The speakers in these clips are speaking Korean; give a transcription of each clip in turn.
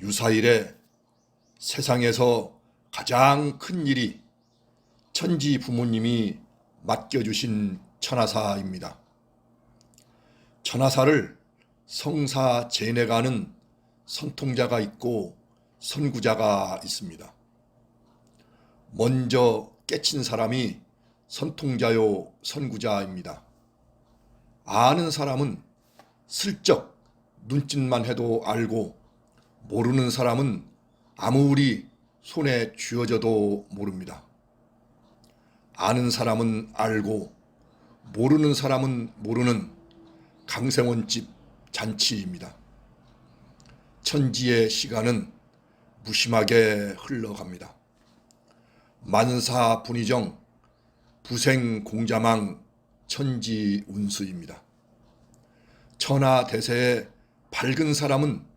유사일에 세상에서 가장 큰 일이 천지 부모님이 맡겨주신 천하사입니다. 천하사를 성사 제내가는 선통자가 있고 선구자가 있습니다. 먼저 깨친 사람이 선통자요 선구자입니다. 아는 사람은 슬쩍 눈짓만 해도 알고 모르는 사람은 아무리 손에 쥐어져도 모릅니다. 아는 사람은 알고 모르는 사람은 모르는 강생원집 잔치입니다. 천지의 시간은 무심하게 흘러갑니다. 만사 분이정 부생 공자망 천지 운수입니다. 천하 대세에 밝은 사람은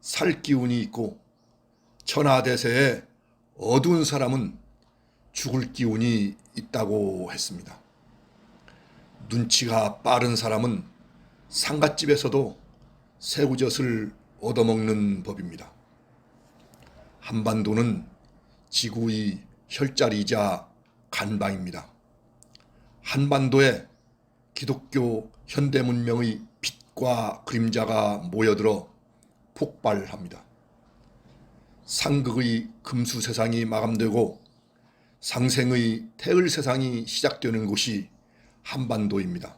살 기운이 있고 천하 대세에 어두운 사람은 죽을 기운이 있다고 했습니다. 눈치가 빠른 사람은 상갓집에서도 새우젓을 얻어먹는 법입니다. 한반도는 지구의 혈자리이자 간방입니다. 한반도에 기독교 현대문명의 빛과 그림자가 모여들어 폭발합니다. 상극의 금수 세상이 마감되고 상생의 태을 세상이 시작되는 곳이 한반도입니다.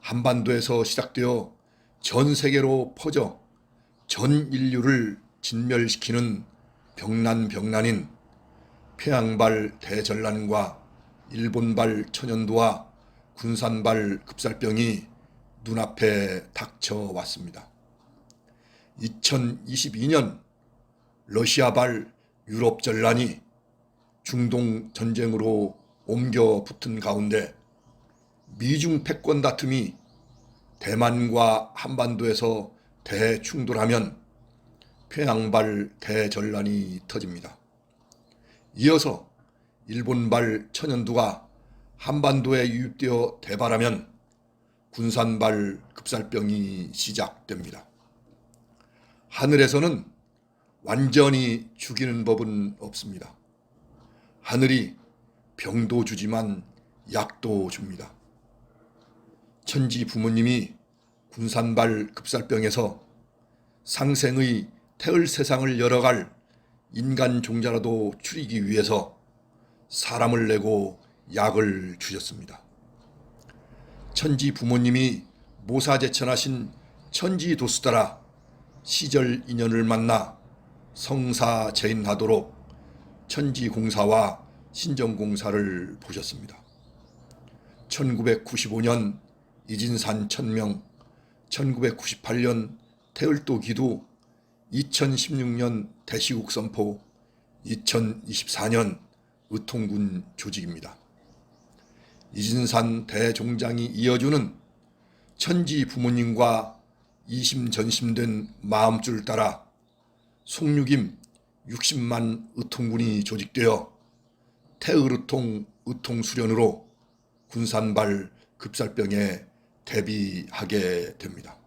한반도에서 시작되어 전 세계로 퍼져 전 인류를 진멸시키는 병난병난인 평양발 대전란과 일본발 천연두와 군산발 급살병이 눈앞에 닥쳐왔습니다. 2022년 러시아발 유럽 전란이 중동 전쟁으로 옮겨 붙은 가운데 미중 패권 다툼이 대만과 한반도에서 대충돌하면 평양발 대전란이 터집니다. 이어서 일본발 천연두가 한반도에 유입되어 대발하면 군산발 급살병이 시작됩니다. 하늘에서는 완전히 죽이는 법은 없습니다. 하늘이 병도 주지만 약도 줍니다. 천지 부모님이 군산발 급살병에서 상생의 태을 세상을 열어갈 인간 종자라도 추리기 위해서 사람을 내고 약을 주셨습니다. 천지 부모님이 모사제천하신 천지 도수따라 시절 인연을 만나 성사제인하도록 천지공사와 신정공사를 보셨습니다. 1995년 이진산 천명, 1998년 태을도 기도, 2016년 대시국 선포, 2024년 의통군 조직입니다. 이진산 대종장이 이어주는 천지 부모님과 이심전심된 마음줄 따라 송육임 60만 의통군이 조직되어 태의르통 의통수련으로 군산발 급살병에 대비하게 됩니다.